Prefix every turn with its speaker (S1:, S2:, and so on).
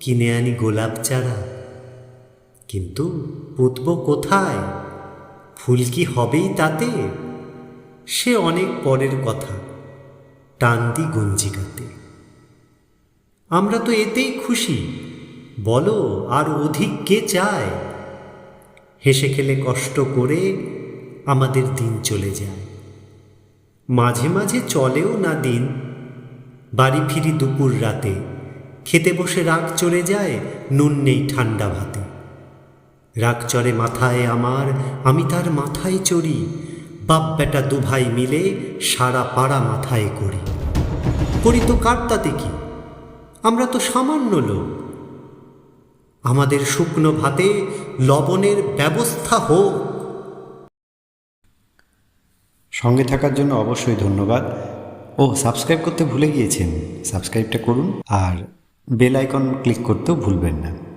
S1: কিনে আনি গোলাপ চারা। কিন্তু পুতব কোথায়? ফুল কি হবেই তাতে? সে অনেক পরের কথা, টান দি গঞ্জিকাতে। আমরা তো এতেই খুশি, বলো আর অধিক কে চায়? হেসে খেলে কষ্ট করে আমাদের দিন চলে যায়। মাঝে মাঝে চলেও না দিন, বাড়ি ফিরি দুপুর রাতে। খেতে বসে রাগ চলে যায়, নুন নেই ঠান্ডা ভাতে। রাগ চড়ে মাথায় আমার, আমি তার মাথায় চড়ি। বাপ বেটা দুভাই মিলে সারা পাড়া মাথায় করি। করি তো কার তাতে কি? আমরা তো সামান্য লোক। আমাদের শুকনো ভাতে লবণের ব্যবস্থা হোক।
S2: সঙ্গে থাকার জন্য অবশ্যই ধন্যবাদ। ও, সাবস্ক্রাইব করতে ভুলে গিয়েছেন। সাবস্ক্রাইবটা করুন আর বেল আইকন ক্লিক করতেও ভুলবেন না।